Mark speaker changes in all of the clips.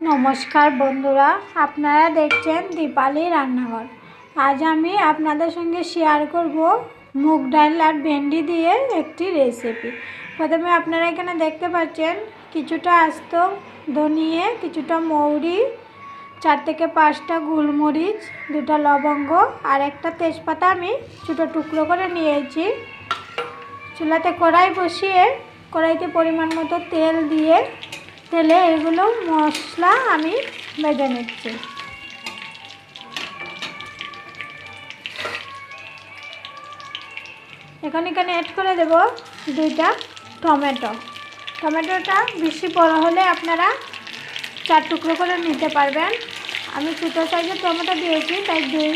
Speaker 1: নমস্কার বন্ধুরা, আপনারা দেখছেন দীপালি রান্নাঘর। আজ আমি আপনাদের সঙ্গে শেয়ার করব মুগ ডাল আর ভেন্ডি দিয়ে একটি রেসিপি প্রথমে আপনারা এখানে দেখতে পাচ্ছেন কিছুটা আস্ত ধনিয়ে, কিছুটা মৌরি, চার থেকে পাঁচটা গোলমরিচ, দুটো লবঙ্গ আর একটা তেজপাতা আমি ছোটো টুকরো করে নিয়েছি। চুলাতে কড়াই বসিয়ে কড়াইতে পরিমাণ মতো তেল দিয়ে তেলে এগুলো মশলা আমি ভেজে নিচ্ছি। এখন এখানে অ্যাড করে দেব দুইটা টমেটো। টমেটোটা বেশি বড় হলে আপনারা চার টুকরো করে নিতে পারবেন। আমি ছোটো সাইজের টমেটো দিয়েছি, তাই দুই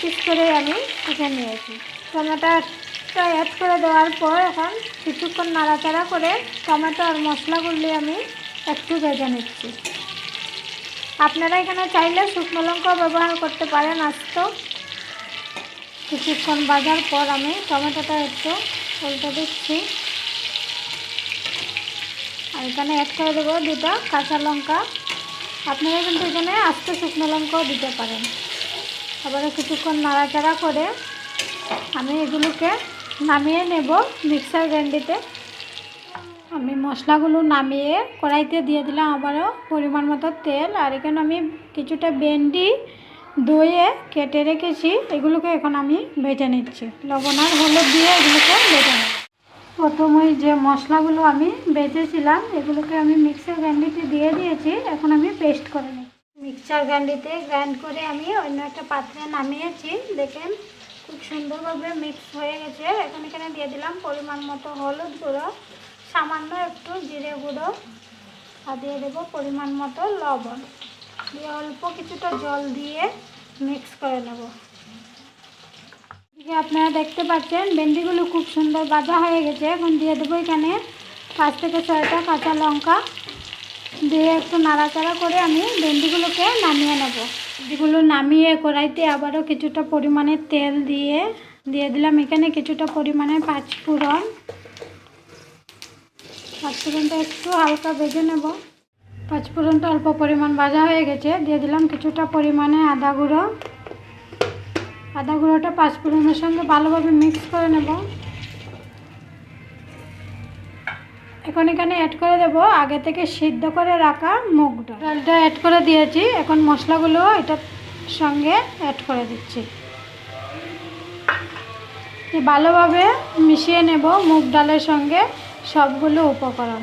Speaker 1: পিস করে আমি এখানে নিয়েছি। টমেটোটা অ্যাড করে দেওয়ার পর এখন কিছুক্ষণ নাড়াচাড়া করে টমেটো আর মশলাগুলি আমি একটু ভেজে নিচ্ছি। আপনারা এখানে চাইলে শুকনো লঙ্কাও ব্যবহার করতে পারেন আস্ত। কিছুক্ষণ বাজার পর আমি টমেটোটা একটু উল্টে দিচ্ছি। আর এখানে অ্যাড করে দেবো দুটো কাঁচা লঙ্কা। আপনারা কিন্তু এখানে আস্ত শুকনো লঙ্কাও দিতে পারেন। আবারও কিছুক্ষণ নাড়াচাড়া করে আমি এগুলোকে নামিয়ে নেব মিক্সার গ্রাইন্ডিতে আমি মশলাগুলো নামিয়ে কড়াইতে দিয়ে দিলাম আবারও পরিমাণ মতো তেল। আর এখানে আমি কিছুটা ভেন্ডি দইয়ে কেটে রেখেছি, এগুলোকে এখন আমি ভেজে নিচ্ছি। লবণ আর হলুদ দিয়ে এগুলোকে ভেজে নেব। প্রথমেই যে মশলাগুলো আমি বেজেছিলাম এগুলোকে আমি মিক্সার গ্রাইন্ডিতে দিয়ে দিয়েছি, এখন আমি পেস্ট করে নিই মিক্সার গ্রাইন্ডিতে গ্রাইন্ড করে আমি অন্য একটা পাত্রে নামিয়েছি। দেখেন খুব সুন্দরভাবে মিক্স হয়ে গেছে। এখন এখানে দিয়ে দিলাম পরিমাণ মতো হলুদ গুঁড়ো। সামান্য একটু জিরে গুঁড়ো আর দিয়ে দেবো পরিমাণ মতো লবণ। দিয়ে অল্প কিছুটা জল দিয়ে মিক্স করে নেব। আপনারা দেখতে পাচ্ছেন, ভেন্ডিগুলো খুব সুন্দর বাজা হয়ে গেছে। এখন দিয়ে দেবো এখানে পাঁচ থেকে ছয়টা কাঁচা লঙ্কা। দিয়ে একটু নাড়াচাড়া করে আমি ভেন্ডিগুলোকে নামিয়ে নেব। ভেন্ডিগুলো নামিয়ে কড়াইতে আবারও কিছুটা পরিমাণে তেল দিয়ে দিয়ে দিলাম এখানে কিছুটা পরিমাণে পাঁচ পাঁচফোড়ন। পাঁচফোড়নটা একটু হালকা ভেজে নেব। পাঁচফোড়নটা অল্প পরিমাণ ভাজা হয়ে গেছে। দিয়ে দিলাম কিছুটা পরিমাণে আদা গুঁড়ো। আদা গুঁড়োটা পাঁচফোড়নের সঙ্গে ভালোভাবে মিক্স করে নেব। এখন এখানে অ্যাড করে দেব আগে থেকে সিদ্ধ করে রাখা মুগ ডাল ডালটা অ্যাড করে দিয়েছি। এখন মশলাগুলো এটার সঙ্গে অ্যাড করে দিচ্ছি। ভালোভাবে মিশিয়ে নেব মুগ ডালের সঙ্গে। সবগুলো উপকরণ।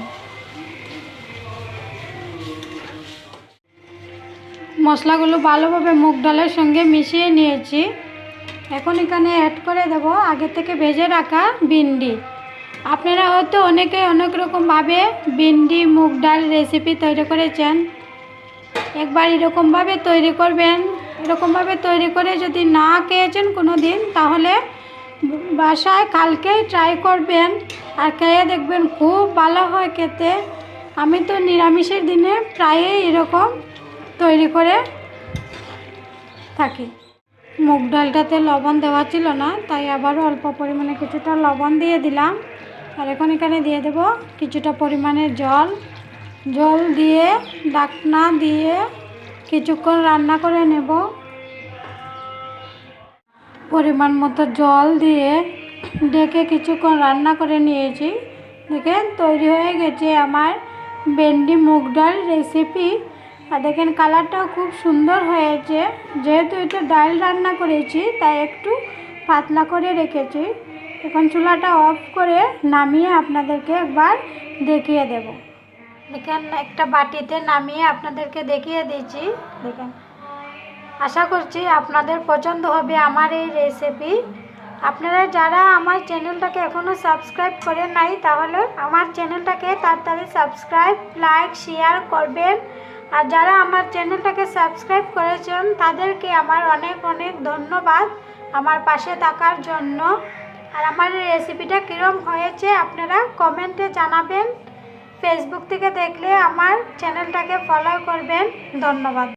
Speaker 1: মশলাগুলো ভালোভাবে মুগ ডালের সঙ্গে মিশিয়ে নিয়েছি। এখন এখানে অ্যাড করে দেব আগে থেকে ভেজে রাখা ভিন্ডি। আপনারা হয়তো অনেকে অনেক রকমভাবে ভিন্ডি, মুগ ডাল রেসিপি তৈরি করেছেন। একবার এরকমভাবে তৈরি করবেন। এরকমভাবে তৈরি করে যদি না খেয়েছেন কোনো দিন, তাহলে বাসায় কালকেই ট্রাই করবেন আর খেয়ে দেখবেন খুব ভালো হয় খেতে। আমি তো নিরামিষের দিনে প্রায়ই এরকম তৈরি করে থাকি। মুগ ডালটাতে লবণ দেওয়া ছিল না, তাই আবারও অল্প পরিমাণে কিছুটা লবণ দিয়ে দিলাম। আর এখন এখানে দিয়ে দেব কিছুটা পরিমাণে জল। জল দিয়ে ডাকনা দিয়ে কিছুক্ষণ রান্না করে নেব। পরিমাণ মতো জল দিয়ে ডেকে কিছুক্ষণ রান্না করে নিয়েছি। দেখেন, তৈরি হয়ে গেছে আমার ভেন্ডি মুগ ডাল রেসিপি আর দেখেন, কালারটাও খুব সুন্দর হয়েছে। যেহেতু এটা ডাল রান্না করেছি, তাই একটু পাতলা করে রেখেছি। এখন চুলাটা অফ করে নামিয়ে আপনাদেরকে একবার দেখিয়ে দেব। দেখেন, একটা বাটিতে নামিয়ে আপনাদেরকে দেখিয়ে দিয়েছি দেখেন আশা করছি আপনাদের পছন্দ হবে আমার এই রেসিপি আপনারা যারা আমার চ্যানেলটাকে এখনও সাবস্ক্রাইব করেন নাই, তাহলে আমার চ্যানেলটাকে তাড়াতাড়ি সাবস্ক্রাইব লাইক শেয়ার করবেন। আর যারা আমার চ্যানেলটাকে সাবস্ক্রাইব করেছেন, তাদেরকে আমার অনেক অনেক ধন্যবাদ আমার পাশে থাকার জন্য। আর আমার রেসিপিটা কীরকম হয়েছে আপনারা কমেন্টে জানাবেন। ফেসবুক থেকে দেখলে আমার চ্যানেলটাকে ফলো করবেন। ধন্যবাদ।